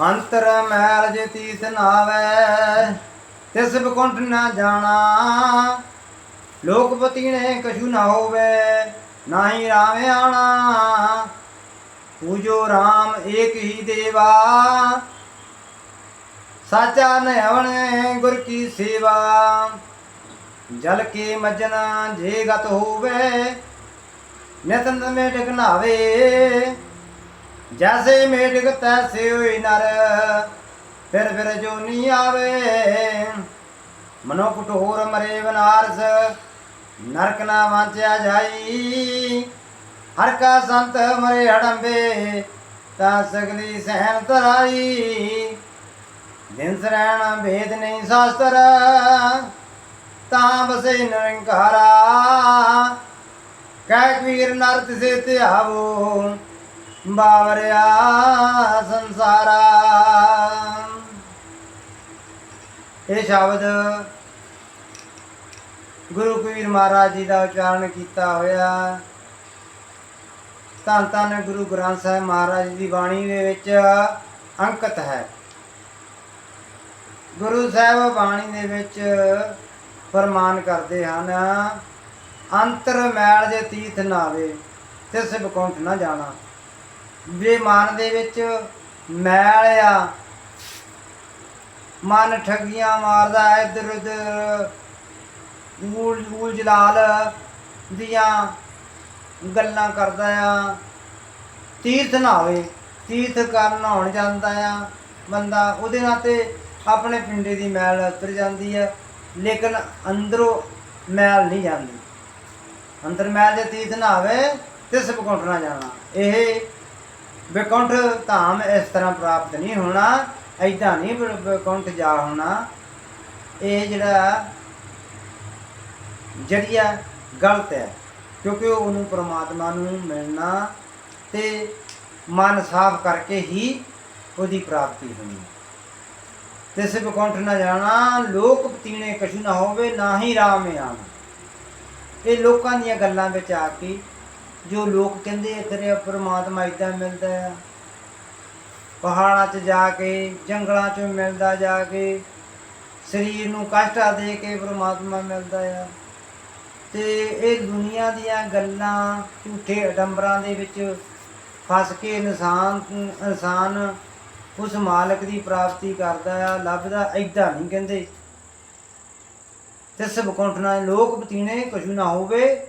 ਅੰਤਰ ਮੈਲ ਜੇ ਤੀਤ ਨਾਵੇ, ਤਿਸ ਬਕੁੰਠ ਨਾ ਜਾਣਾ। ਲੋਕਪਤੀ ਨੇ ਕਛੂ ਨਾ ਹੋਵੇ, ਨਾਹੀ ਰਾਮ ਆਣਾ। ਪੂਜੋ ਰਾਮ ਏਕ ਹੀ ਦੇਵਾ। ਸਾਚਾ ਨਯਵਣ ਗੁਰ ਕੀ ਸੇਵਾ। ਜਲ ਕੇ ਮਜਨਾ ਜੇ ਗਤ ਹੋਵੇ ਨਿਤਨ ਮੇਟਕ ਨਾਵੇ। ਜੈਸੇ ਮੇਟਕ ਤੈਸੇ ਹੋਈ ਨਰ, ਫਿਰ ਫਿਰ ਜੋ ਨੀ ਆਵੇ। ਮਨੋ ਕਟੋਰ ਮਰੇ ਬਨਾਰਸ, ਨਰਕ ਨਾ ਵਾਂਚਿਆ ਜਾਈ। ਹਰ ਕਾ ਸੰਤ ਮਰੇ ਹੜੰਬੇ, ਤਾਂ ਸਗਲੀ ਸਹਿਨ ਤਰਾਈ ਦਿਨ ਸਰੈਣ ਭੇਦ ਨਹੀਂ ਸ਼ਾਸਤਰ, ਤਾਂ ਬਸੇ ਨਿਰੰਕਾਰਾ। ਕਹਿ ਕਬੀਰ ਨਰ ਤਿਸੇ ਧਿਆਵੋ ਬਾਵਰਿਆ ਸੰਸਾਰਾ। ਇਹ ਸ਼ਬਦ ਗੁਰੂ ਕਬੀਰ ਮਹਾਰਾਜ ਜੀ ਦਾ ਉਚਾਰਨ ਕੀਤਾ ਹੋਇਆ। ਧੰਨ ਧੰਨ ਗੁਰੂ ਗ੍ਰੰਥ ਸਾਹਿਬ ਮਹਾਰਾਜ ਜੀ ਦੀ ਬਾਣੀ ਦੇ ਵਿੱਚ ਅੰਕਿਤ ਹੈ। ਗੁਰੂ ਸਾਹਿਬ ਬਾਣੀ ਦੇ ਵਿੱਚ ਫਰਮਾਨ ਕਰਦੇ ਹਨ, ਅੰਤਰ ਮੈਲ ਜੇ ਤੀਰਥ ਨਾਵੇ, ਤਿਸ ਬਕੁੰਠ ਨਾ ਜਾਣਾ। ਜੇ ਮਨ ਦੇ ਵਿੱਚ ਮੈਲ ਆ। ਮਨ ਠੱਗੀਆਂ ਮਾਰਦਾ ਹੈ ਇੱਧਰ ਉੱਧਰ। ਊਲ ਊਲ ਜਲਾਲ ਦੀਆਂ ਗੱਲਾਂ ਕਰਦਾ ਆ। ਤੀਰਥ ਨਾਵੇ ਤੀਰਥ ਕਰਨ ਨਹਾਉਣ ਜਾਂਦਾ ਆ। ਬੰਦਾ ਉਹਦੇ ਨਾਲ ਤੇ ਆਪਣੇ ਪਿੰਡੇ ਦੀ ਮੈਲ ਉਤਰ ਜਾਂਦੀ ਹੈ ਲੇਕਿਨ ਅੰਦਰੋਂ ਮੈਲ ਨਹੀਂ ਜਾਂਦੀ। ਅੰਦਰ ਮੈਲ ਜੇ ਤੀਰਥ ਨਹਾਵੇ ਤੇ ਸੁਬਕੁੰਠ ਨਾ ਜਾਣਾ। ਇਹ ਵਿਕੁੰਠ ਧਾਮ ਇਸ ਤਰ੍ਹਾਂ ਪ੍ਰਾਪਤ ਨਹੀਂ ਹੋਣਾ ਐਦਾਂ ਨਹੀਂ ਵਿ- ਜਾ ਹੋਣਾ। ਇਹ ਜਿਹੜਾ ਜਰੀਆ ਗਲਤ ਹੈ, ਕਿਉਂਕਿ ਉਹਨੂੰ ਪ੍ਰਮਾਤਮਾ ਨੂੰ ਮਿਲਣਾ ਤੇ ਮਨ ਸਾਫ਼ ਕਰਕੇ ਹੀ ਉਹਦੀ ਪ੍ਰਾਪਤੀ ਹੋਣੀ ਤਿਸ ਵਿਕੁੰਠ ਨਾ ਜਾਣਾ, ਲੋਕ ਪਤੀਣੇ ਕਛੂ ਨਾ ਹੋਵੇ, ਨਾ ਹੀ ਰਾਮ ਆਣਾ ਇਹ ਲੋਕਾਂ ਦੀਆਂ ਗੱਲਾਂ ਵਿੱਚ ਆ ਕੇ ਜੋ ਲੋਕ ਕਹਿੰਦੇ ਆ ਪਰਮਾਤਮਾ ਪ੍ਰਮਾਤਮਾ ਇਦਾਂ ਮਿਲਦਾ ਆ। ਪਹਾੜਾਂ 'ਚ ਜਾ ਕੇ, ਜੰਗਲਾਂ 'ਚ ਮਿਲਦਾ ਜਾ ਕੇ, ਸਰੀਰ ਨੂੰ ਕਸ਼ਟਾ ਦੇ ਕੇ ਪ੍ਰਮਾਤਮਾ ਮਿਲਦਾ ਆ। ਤੇ ਇਹ ਦੁਨੀਆ ਦੀਆਂ ਗੱਲਾਂ ਝੂਠੇ ਅਡੰਬਰਾਂ ਦੇ ਵਿੱਚ ਫਸ ਕੇ ਇਨਸਾਨ ਇਨਸਾਨ ਉਸ ਮਾਲਕ ਦੀ ਪ੍ਰਾਪਤੀ ਕਰਦਾ ਆ, ਲੱਭਦਾ ਐਦਾਂ ਨਹੀਂ ਕਹਿੰਦੇ। ਤੇ ਸਭ ਕੋਂਟਣਾ ਲੋਕ ਬਤੀਣੇ ਕੁਛ ਨਾ ਹੋਵੇ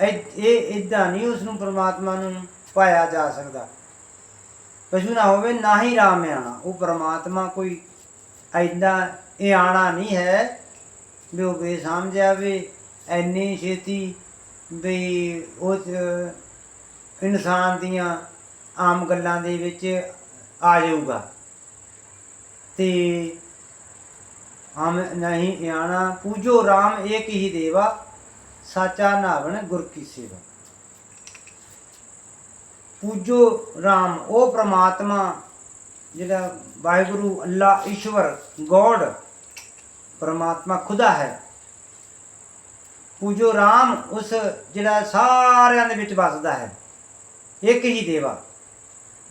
ਇਹ ਇਦਾਂ ਨਹੀਂ ਉਸ ਨੂੰ ਪ੍ਰਮਾਤਮਾ ਨੂੰ ਪਾਇਆ ਜਾ ਸਕਦਾ। ਪਸ਼ੂ ਨਾ ਹੋਵੇ, ਨਾ ਹੀ ਰਾਮ ਆਣਾ ਉਹ ਪ੍ਰਮਾਤਮਾ ਕੋਈ ਐਦਾਂ ਇਹ ਆਣਾ ਨਹੀਂ ਹੈ ਵੀ ਉਹ ਬੇਸਮਝਿਆ ਵੀ ਐਨੀ ਛੇਤੀ ਵੀ ਉਹ ਇਨਸਾਨ ਦੀਆਂ ਆਮ ਗੱਲਾਂ ਦੇ ਵਿੱਚ ਆ ਜਾਊਗਾ। ਤੇ ਹਮ ਨਹੀਂ ਆਣਾ ਪੂਜੋ RAM ਏਕ ਹੀ ਦੇਵਾ। ਸਾਚਾ ਨਾਵਣ ਗੁਰ ਕੀ ਸੇਵਾ। ਪੂਜੋ RAM ਉਹ ਪ੍ਰਮਾਤਮਾ ਜਿਹੜਾ ਵਾਹਿਗੁਰੂ ਅੱਲਾ ਈਸ਼ਵਰ ਗੋਡ ਪ੍ਰਮਾਤਮਾ ਖੁਦਾ ਹੈ। ਪੂਜੋ RAM ਉਸ ਜਿਹੜਾ ਸਾਰਿਆਂ ਦੇ ਵਿੱਚ ਵਸਦਾ ਹੈ। ਇੱਕ ਹੀ ਦੇਵਾ।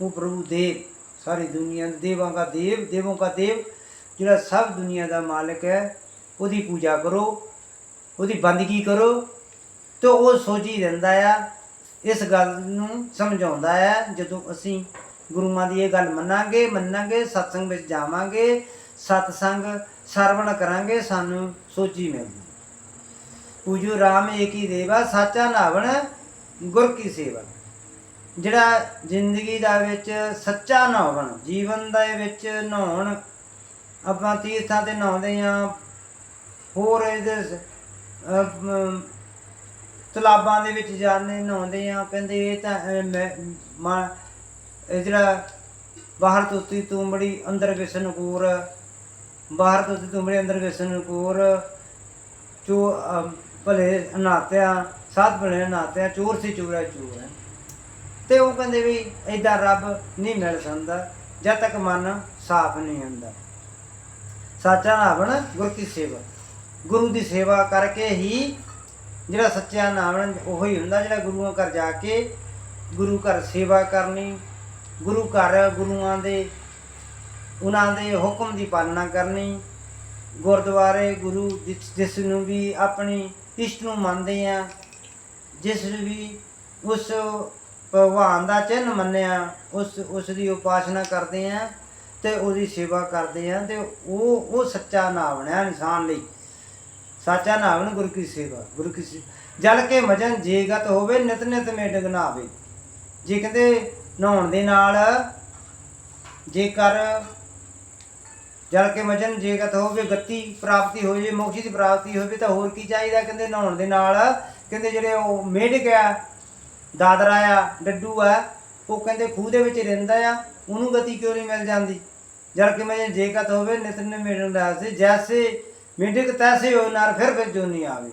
ਉਹ ਪ੍ਰਭੂ ਦੇਵ, ਸਾਰੀ ਦੁਨੀਆ ਦੇ ਦੇਵਾਂ ਦਾ ਦੇਵ, ਦੇਵੋਂ ਦਾ ਦੇਵ, ਜਿਹੜਾ ਸਭ ਦੁਨੀਆ ਦਾ ਮਾਲਕ ਹੈ, ਉਹਦੀ ਪੂਜਾ ਕਰੋ। ਉਹਦੀ ਬੰਦਗੀ ਕਰੋ? ਤੇ ਉਹ ਸੋਝੀ ਦਿੰਦਾ ਆ, ਇਸ ਗੱਲ ਨੂੰ ਸਮਝਾਉਂਦਾ ਆ, ਜਦੋਂ ਅਸੀਂ ਗੁਰੂਆਂ ਦੀ ਇਹ ਗੱਲ ਮੰਨਾਂਗੇ ਮੰਨਾਂਗੇ, ਸਤਸੰਗ ਵਿੱਚ ਜਾਵਾਂਗੇ, ਸਤਸੰਗ ਸਰਵਣ ਕਰਾਂਗੇ, ਸਾਨੂੰ ਸੋਝੀ ਮਿਲਦੀ। ਪੂਜੋ ਰਾਮ ਏਕ ਹੀ ਦੇਵਾ, ਸਾਚਾ ਨਾਵਣ, ਗੁਰ ਕੀ ਸੇਵਾ। ਜਿਹੜਾ ਜ਼ਿੰਦਗੀ ਦਾ ਵਿੱਚ ਸੱਚਾ ਨਹਾਉਣ ਜੀਵਨ ਦੇ ਵਿੱਚ ਨਹਾਉਣ, ਆਪਾਂ ਤੀਰਥਾਂ ਤੇ ਨਹਾਉਂਦੇ ਆ ਹੋਰ ਇਹਦੇ ਤਲਾਬਾਂ ਦੇ ਵਿੱਚ ਜਾਂਦੇ ਨਹਾਉਂਦੇ ਆ ਕਹਿੰਦੇ ਇਹ ਤਾਂ ਅਹ, ਮੈਂ- ਮਾ- ਇਹ ਜਿਹੜਾ ਬਾਹਰ ਤੁੱਤੀ ਤੂੰਬੜੀ ਅੰਦਰ ਵਿਸਨ ਕੂਰ ਬਾਹਰ ਤੁੱਤੀ ਤੂੰਬੜੀ ਅੰਦਰ ਵਿਸਨ ਕੂਰ ਚੋ ਅਹ, ਭਲੇ ਨਾਤਿਆ ਸਾਧ ਭਲੇ ਨਾਤਿਆ ਚੋਰ ਸੀ ਚੋਰਾ ਚੋਰ ਹੈ। ਤੇ ਉਹ ਕਹਿੰਦੇ ਵੀ ਏਦਾਂ ਰੱਬ ਨਹੀਂ ਮਿਲ ਸਕਦਾ ਜਦ ਤੱਕ ਮਨ ਸਾਫ਼ ਨਹੀਂ ਹੁੰਦਾ। ਸਾਚਾ ਨਾਵਣ ਗੁਰ ਕੀ ਸੇਵਾ ਗੁਰੂ ਦੀ ਸੇਵਾ ਕਰਕੇ ਹੀ ਜਿਹੜਾ ਸੱਚਾ ਨਾਵਣ ਉਹ ਹੀ ਹੁੰਦਾ, ਜਿਹੜਾ ਗੁਰੂਆਂ ਘਰ ਜਾ ਕੇ ਗੁਰੂ ਘਰ ਸੇਵਾ ਕਰਨੀ, ਗੁਰੂ ਘਰ ਗੁਰੂਆਂ ਦੇ, ਉਹਨਾਂ ਦੇ ਹੁਕਮ ਦੀ ਪਾਲਣਾ ਕਰਨੀ, ਗੁਰਦੁਆਰੇ ਗੁਰੂ ਜਿਸ ਜਿਸ ਨੂੰ ਵੀ ਆਪਣੀ ਇਸ਼ਟ ਨੂੰ ਮੰਨਦੇ ਆ, ਜਿਸ ਵੀ ਉਸ ਭਗਵਾਨ ਦਾ ਚਿੰਨ ਮੰਨਿਆ, ਉਸ ਉਸ ਦੀ ਉਪਾਸਨਾ ਕਰਦੇ ਆ ਤੇ ਉਹਦੀ ਸੇਵਾ ਕਰਦੇ ਆ ਤੇ ਉਹ ਉਹ ਸੱਚਾ ਨਾਮ ਬਣਿਆ ਇਨਸਾਨ ਲਈ। ਸਾਚਾ ਨਾਮ ਗੁਰੂ ਕੀ ਸੇਵਾ, ਗੁਰੂ ਕੀ ਜਲ ਕੇ ਮਜਨ ਜੇਗਤ ਹੋਵੇ ਨਿਤ ਨਿਤ ਮੇਟ ਗਨਾਵੇ ਜੇ ਕਹਿੰਦੇ ਨਹਾਉਣ ਦੇ ਨਾਲ ਜੇਕਰ ਜਲ ਕੇ ਮਜਨ ਜੇਗਤ ਹੋਵੇ, ਗਤੀ ਪ੍ਰਾਪਤੀ ਹੋ ਜੇ ਮੋਕਸ਼ ਦੀ ਪ੍ਰਾਪਤੀ ਹੋਵੇ, ਤਾਂ ਹੋਰ ਕੀ ਚਾਹੀਦਾ? ਕਹਿੰਦੇ ਨਹਾਉਣ ਦੇ ਨਾਲ ਕਹਿੰਦੇ ਜਿਹੜੇ ਉਹ ਮੇਢਕ ਆ, ਦਾਦਰਾ ਆ, ਡੱਡੂ ਆ, ਉਹ ਕਹਿੰਦੇ ਖੂਹ ਦੇ ਵਿੱਚ ਰਹਿੰਦਾ ਆ, ਉਹਨੂੰ ਗਤੀ ਕਿਉਂ ਨਹੀਂ ਮਿਲ ਜਾਂਦੀ? ਜਲ ਕੇ ਮਜਨ ਜੇਗਤ ਹੋਵੇ, ਨਿਤ ਨਿਤ ਮੇਟ ਗਨਾਵੇ ਜੈਸੇ ਮੇਢਕ ਤੈਸੇ ਹੋ ਨਰ ਫਿਰ ਫਿਰ ਜੋਨੀ ਆਵੇ।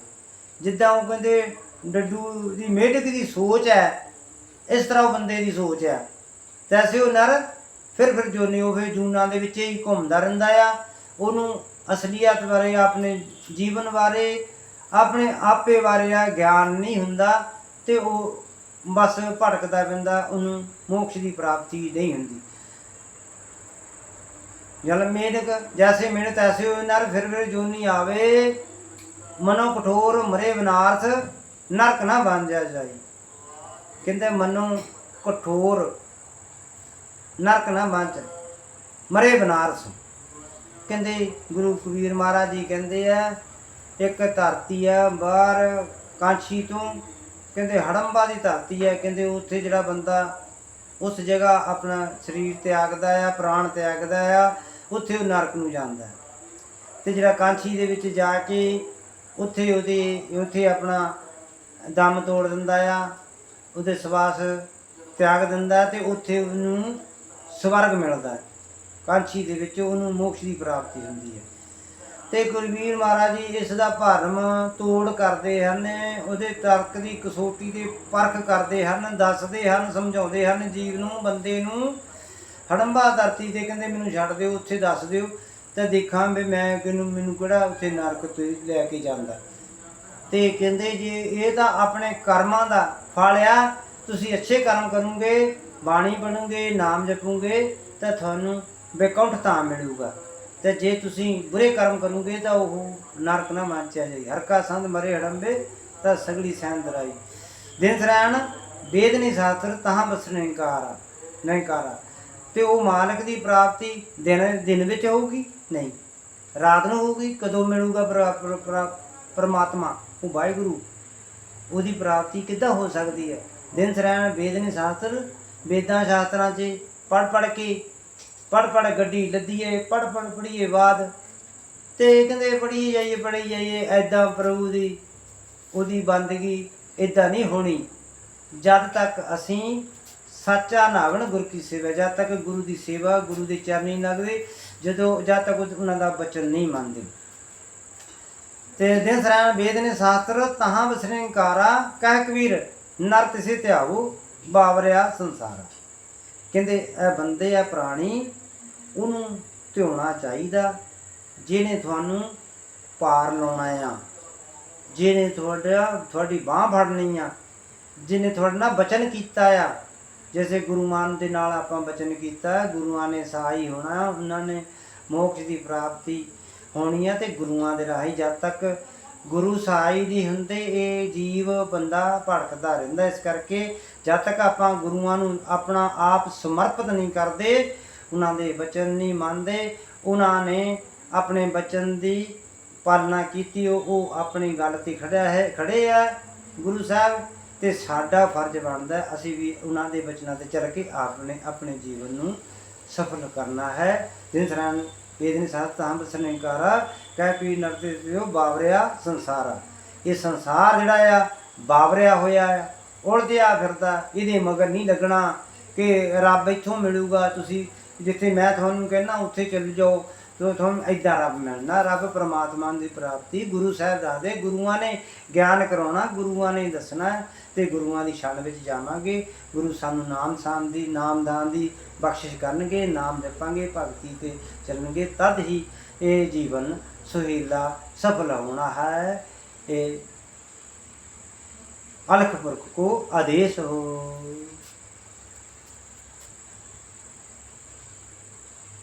ਜਿੱਦਾਂ ਉਹ ਕਹਿੰਦੇ, ਡੱਡੂ ਦੀ ਮੇਢਕ ਦੀ ਸੋਚ ਹੈ, ਇਸ ਤਰ੍ਹਾਂ ਉਹ ਬੰਦੇ ਦੀ ਸੋਚ ਹੈ। ਤੈਸੇ ਉਹ ਨਰ ਫਿਰ ਫਿਰ ਜੋਨੀ ਉਹ ਜੂਨਾਂ ਦੇ ਵਿੱਚ ਹੀ ਘੁੰਮਦਾ ਰਹਿੰਦਾ ਆ। ਉਹਨੂੰ ਅਸਲੀਅਤ ਬਾਰੇ, ਆਪਣੇ ਜੀਵਨ ਬਾਰੇ, ਆਪਣੇ ਆਪੇ ਬਾਰੇ ਆ ਗਿਆਨ ਨਹੀਂ ਹੁੰਦਾ ਤੇ ਉਹ ਬਸ ਭਟਕਦਾ ਪੈਂਦਾ ਉਹਨੂੰ ਮੋਕਸ਼ ਦੀ ਪ੍ਰਾਪਤੀ ਨਹੀਂ ਹੁੰਦੀ। ਜਲ ਮੇਢਕ ਜੈਸੇ ਮਿਹਨਤ ਐਸੇ ਹੋਏ ਨਰ, ਫਿਰ ਫਿਰ ਜੋਨੀ ਆਵੇ। ਮਨੋ ਕਠੋਰ ਮਰੇ ਬਨਾਰਸ ਨਰਕ ਨਾ ਬਣ ਜਾ ਜਾਈ। ਕਹਿੰਦੇ ਮਨੋ ਕਠੋਰ, ਨਰਕ ਨਾ ਬਣ ਜਾ ਮਰੇ ਬਨਾਰਸ ਕਹਿੰਦੇ ਗੁਰੂ ਕਬੀਰ ਮਹਾਰਾਜ ਜੀ ਕਹਿੰਦੇ ਆ, ਇੱਕ ਧਰਤੀ ਆ ਬਾਹਰ ਕਾਂਛੀ ਤੋਂ, ਕਹਿੰਦੇ ਹੜੰਬਾ ਦੀ ਧਰਤੀ ਹੈ ਕਹਿੰਦੇ ਉੱਥੇ ਜਿਹੜਾ ਬੰਦਾ ਉਸ ਜਗ੍ਹਾ ਆਪਣਾ ਸਰੀਰ ਤਿਆਗਦਾ ਆ, ਪ੍ਰਾਣ ਤਿਆਗਦਾ ਆ ਉੱਥੇ ਉਹ ਨਰਕ ਨੂੰ ਜਾਂਦਾ ਹੈ। ਤੇ ਜਿਹੜਾ ਕਾਂਛੀ ਦੇ ਵਿੱਚ ਜਾ ਕੇ ਉੱਥੇ ਉਹਦੇ, ਉੱਥੇ ਆਪਣਾ ਦਮ ਤੋੜ ਦਿੰਦਾ ਆ, ਉਹਦੇ ਸਵਾਸ ਤਿਆਗ ਦਿੰਦਾ ਤੇ ਉੱਥੇ ਉਹਨੂੰ ਸਵਰਗ ਮਿਲਦਾ ਹੈ। ਕਾਂਛੀ ਦੇ ਵਿੱਚ ਉਹਨੂੰ ਮੋਕਸ਼ ਦੀ ਪ੍ਰਾਪਤੀ ਹੁੰਦੀ ਹੈ ਤੇ ਗੁਰਵੀਰ ਮਹਾਰਾਜ ਜੀ ਇਸ ਦਾ ਭਰਮ ਤੋੜ ਕਰਦੇ ਹਨ, ਉਹਦੇ ਤਰਕ ਦੀ ਕਸੋਟੀ ਤੇ ਪਰਖ ਕਰਦੇ ਹਨ, ਦੱਸਦੇ ਹਨ, ਸਮਝਾਉਂਦੇ ਹਨ, ਜੀਵ ਨੂੰ, ਬੰਦੇ ਨੂੰ ਹੜੰਬਾ ਧਰਤੀ ਤੇ ਕਹਿੰਦੇ ਮੈਨੂੰ ਛੱਡ ਦਿਓ, ਉੱਥੇ ਦੱਸ ਦਿਓ। ਤਾਂ ਦੇਖਾਂ ਵੀ ਮੈਂ ਕਿਨੂੰ ਮੈਨੂੰ ਕਿਹੜਾ ਉੱਥੇ ਨਰਕ ਤੇ ਲੈ ਕੇ ਜਾਂਦਾ। ਤੇ ਕਹਿੰਦੇ ਜੇ, ਇਹ ਤਾਂ ਆਪਣੇ ਕਰਮਾਂ ਦਾ ਫਲ ਆ। ਤੁਸੀਂ ਅੱਛੇ ਕਰਮ ਕਰੋਗੇ, ਬਾਣੀ ਬਣੋਗੇ, ਨਾਮ ਜਪੋਗੇ, ਤਾਂ ਤੁਹਾਨੂੰ ਬੇਕੌਂਠ ਤਾਂ ਮਿਲੂਗਾ। ਤੇ ਜੇ ਤੁਸੀਂ ਬੁਰੇ ਕਰਮ ਕਰੋਗੇ, ਤਾਂ ਉਹ ਨਰਕ ਨਾ ਮਾਂਚਿਆ ਜਾਈ। ਹਰ ਕਾ ਸੰਗ ਮਰੇ ਹੜੰਬੇ, ਤਾਂ ਸਗਲੀ ਸੈਨ ਦਰਾਈ। ਦਿਨ ਸਰਾਣ, ਵੇਦ ਨਹੀਂ ਸ਼ਾਸਤਰ ਤਹਾਂ ਬਸ ਨਿੰਕਾਰਾ ਨਿੰਕਾਰਾ ਤੇ ਉਹ ਮਾਲਕ ਦੀ ਪ੍ਰਾਪਤੀ ਦਿਨ ਦਿਨ ਵਿੱਚ ਹੋਊਗੀ? ਨਹੀਂ। ਰਾਤ ਨੂੰ ਹੋਊਗੀ? ਕਦੋਂ ਮਿਲੂਗਾ ਪਰਮਾਤਮਾ? ਉਹ ਵਾਹਿਗੁਰੂ, ਉਹਦੀ ਪ੍ਰਾਪਤੀ ਕਿੱਦਾਂ ਹੋ ਸਕਦੀ ਹੈ? ਦਿਨ ਸਰਾਣ, ਵੇਦ ਨਹੀਂ ਸ਼ਾਸਤਰ, ਵੇਦਾਂ ਸ਼ਾਸਤਰਾਂ 'ਚ ਪੜ ਪੜ ਕੇ ਪੜ ਪੜ ਗੱਡੀ ਲੱਦੀਏ ਪੜ ਪੜ ਪੜੀਏ ਬਾਦ ਤੇ ਕਹਿੰਦੇ ਪੜੀ ਜਾਈਏ ਪੜੀ ਜਾਈਏ ਐਦਾਂ ਪ੍ਰਭੂ ਦੀ, ਉਹਦੀ ਬੰਦਗੀ ਇਦਾਂ ਨਹੀਂ ਹੋਣੀ। ਜਦ ਤੱਕ ਅਸੀਂ ਸੱਚਾ ਨਾਵਣ, ਗੁਰ ਕੀ ਸੇਵਾ। ਜਦ ਤੱਕ ਗੁਰੂ ਦੀ ਸੇਵਾ ਗੁਰੂ ਦੇ ਚਰਨੀ ਲੱਗਦੇ, ਜਦੋਂ ਜਦ ਤੱਕ ਉਹਨਾਂ ਦਾ ਬਚਨ ਨਹੀਂ ਮੰਨਦੇ। ਤੇ ਦਿਨ ਸਰਾਂ ਵੇਦ ਨੇ ਸ਼ਾਸਤਰ, ਤਹਾਂ ਬਸਰੇ ਕਹਿ ਕਬੀਰ ਨਰ ਤਿਸੇ ਧਿਆਵੋ, ਬਾਵਰਿਆ ਸੰਸਾਰ। ਕਹਿੰਦੇ, ਇਹ ਬੰਦੇ ਆ ਪ੍ਰਾਣੀ, ਉਹਨੂੰ ਧਿਉਣਾ ਚਾਹੀਦਾ, ਜਿਹਨੇ ਤੁਹਾਨੂੰ ਪਾਰ ਲਾਉਣਾ ਆ। ਜਿਹਨੇ ਤੁਹਾਡਾ ਤੁਹਾਡੀ ਬਾਹ ਫੜਨੀ ਆ। ਜਿਹਨੇ ਤੁਹਾਡੇ ਨਾਲ ਬਚਨ ਕੀਤਾ ਆ। ਜੈਸੇ ਗੁਰੂਮਾਨ ਦੇ ਨਾਲ ਆਪਾਂ ਬਚਨ ਕੀਤਾ, ਗੁਰੂਆਂ ਨੇ ਸਹਾਈ ਹੋਣਾ, ਉਹਨਾਂ ਨੇ ਮੋਕਸ਼ ਦੀ ਪ੍ਰਾਪਤੀ ਹੋਣੀ ਹੈ ਤੇ ਗੁਰੂਆਂ ਦੇ ਰਾਹੀਂ ਜਦ ਤੱਕ ਗੁਰੂ ਸਹਾਈ ਦੀ ਹੁੰਦੇ, ਇਹ ਜੀਵ ਬੰਦਾ ਭਟਕਦਾ ਰਹਿੰਦਾ। ਇਸ ਕਰਕੇ ਜਦ ਤੱਕ ਆਪਾਂ ਗੁਰੂਆਂ ਨੂੰ ਆਪਣਾ ਆਪ ਸਮਰਪਿਤ ਨਹੀਂ ਕਰਦੇ, ਉਹਨਾਂ ਦੇ ਬਚਨ ਨਹੀਂ ਮੰਨਦੇ, ਉਹਨਾਂ ਨੇ ਆਪਣੇ ਬਚਨ ਦੀ ਪਾਲਣਾ ਕੀਤੀ ਉਹ ਉਹ ਆਪਣੀ ਗੱਲ ਤੇ ਖੜਿਆ ਹੈ, ਖੜੇ ਆ। ਗੁਰੂ ਸਾਹਿਬ ਤੇ ਸਾਡਾ ਫਰਜ਼ ਬਣਦਾ ਅਸੀਂ ਵੀ ਉਹਨਾਂ ਦੇ ਬਚਨਾਂ ਤੇ ਚੱਲ ਕੇ ਆਪਣੇ ਆਪਣੇ ਜੀਵਨ ਨੂੰ ਸਫਲ ਕਰਨਾ ਹੈ। ਦਿਨ ਸਰਾਂ ਇਹਦੇ ਸਾਥ ਤਾਂ ਬਸਨੇਕਾਰਾ ਕਹਿ ਪੀ ਨਰਤੇ ਪਿਓ ਬਾਵਰਿਆ ਸੰਸਾਰਾ। ਇਹ ਸੰਸਾਰ ਜਿਹੜਾ ਆ, ਬਾਵਰਿਆ ਹੋਇਆ ਆ, ਉਲਝਿਆ ਫਿਰਦਾ, ਇਹਦੇ ਮਗਰ ਨਹੀਂ ਲੱਗਣਾ ਕਿ ਰੱਬ ਇੱਥੋਂ ਮਿਲੂਗਾ। ਤੁਸੀਂ ਜਿੱਥੇ ਮੈਂ ਤੁਹਾਨੂੰ ਕਹਿੰਦਾ, ਉੱਥੇ ਚੱਲ ਜਾਓ। ਤੋ ਤੁਹਾਨੂੰ ਏਦਾਂ ਰੱਬ ਮਿਲਣਾ। ਰੱਬ ਪ੍ਰਮਾਤਮਾ ਦੀ ਪ੍ਰਾਪਤੀ ਗੁਰੂ ਸਾਹਿਬ ਦੱਸਦੇ, ਗੁਰੂਆਂ ਨੇ ਗਿਆਨ ਕਰਾਉਣਾ, ਗੁਰੂਆਂ ਨੇ ਦੱਸਣਾ। ਤੇ ਗੁਰੂਆਂ ਦੀ ਸ਼ਰਨ ਵਿੱਚ ਜਾਵਾਂਗੇ। ਗੁਰੂ ਸਾਨੂੰ ਨਾਮ ਸਾਮ ਦੀ ਨਾਮਦਾਨ ਦੀ ਬਖਸ਼ਿਸ਼ ਕਰਨਗੇ, ਨਾਮ ਜਪਾਂਗੇ, ਭਗਤੀ ਤੇ ਚੱਲਣਗੇ। ਤਦ ਹੀ ਇਹ ਜੀਵਨ ਸੁਹੀਲਾ ਸਫਲ ਹੋਣਾ ਹੈ। ਇਹ ਅਲਖ ਪੁਰਖ ਕੋ ਆਦੇਸ਼ ਹੋ।